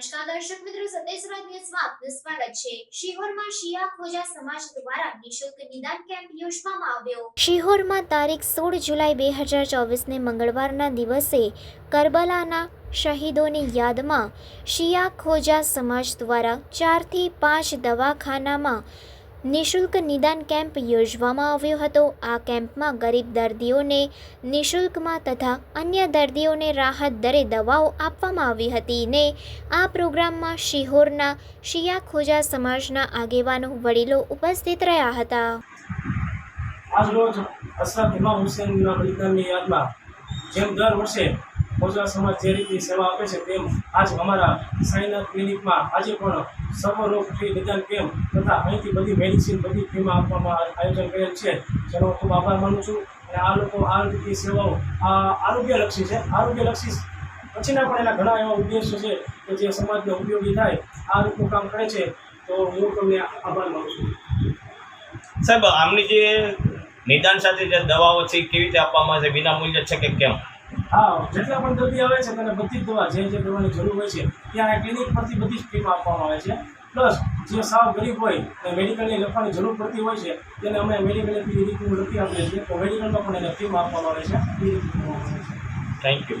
દર્શક મિત્રો સત્યસરાજ ન્યૂઝમાં આપનું સ્વાગત છે. શિહોરમાં શિયા ખોજા સમાજ દ્વારા નિશુલ્ક નિદાન કેમ્પ યોજવામાં આવ્યો. શિહોરમાં તારીખ સોળ જુલાઈ બે હજાર ચોવીસને મંગળવારના દિવસે કરબલાના શહીદોની યાદમાં શિયા ખોજા સમાજ દ્વારા ચારથી પાંચ દવાખાનામાં નિઃશુલ્ક નિદાન કેમ્પ યોજવામાં આવ્યો હતો. આ કેમ્પમાં ગરીબ દર્દીઓને નિઃશુલ્કમાં તથા અન્ય દર્દીઓને રાહત દરે દવાઓ આપવામાં આવી હતી ને આ પ્રોગ્રામમાં શિહોરના શિયા ખોજા સમાજના આગેવાનો વડીલો ઉપસ્થિત રહ્યા હતા. આજ રોજ અશરફ ઇમામ હુસેન યાદમાં જેમ દર વર્ષે ખોજા સમાજ જે રીતની સેવા આપે છે તેમ આજ અમારા સાઈનાથ ક્લિનિકમાં આજે પણ સર્વરોગ ફ્રી નિદાન કેમ્પ તથા અહીંથી બધી મેડિસિન બધી ફ્રીમાં આપવામાં આયોજન કરેલ છે. જેનો ખૂબ આભાર માનું છું અને આ લોકો આ રીતની સેવાઓ, આ આરોગ્યલક્ષી છે. આરોગ્યલક્ષી પછીના પણ એના ઘણા એવા ઉદ્દેશો છે કે જે સમાજને ઉપયોગી થાય, આ રીતનું કામ કરે છે. તો હું તમને આભાર માનું છું. સાહેબ, આમની જે નિદાન સાથે જે દવાઓ છે, કેવી રીતે આપવામાં આવે છે? વિના મૂલ્ય છે કે કેમ? હા, જેટલા પણ દર્દી આવે છે, તેને બધી જ દવા જે જે દવાની જરૂર હોય છે, ત્યાં આ ક્લિનિક પરથી બધી જ ફ્રીમાં આપવામાં આવે છે. પ્લસ જે સાવ ગરીબ હોય અને મેડિકલની લખવાની જરૂર પડતી હોય છે, તેને અમે મેડિકલની ફી રીતનું લખી આપીએ છીએ. તો મેડિકલમાં પણ એને રીતનું આપવામાં આવે છે. Thank you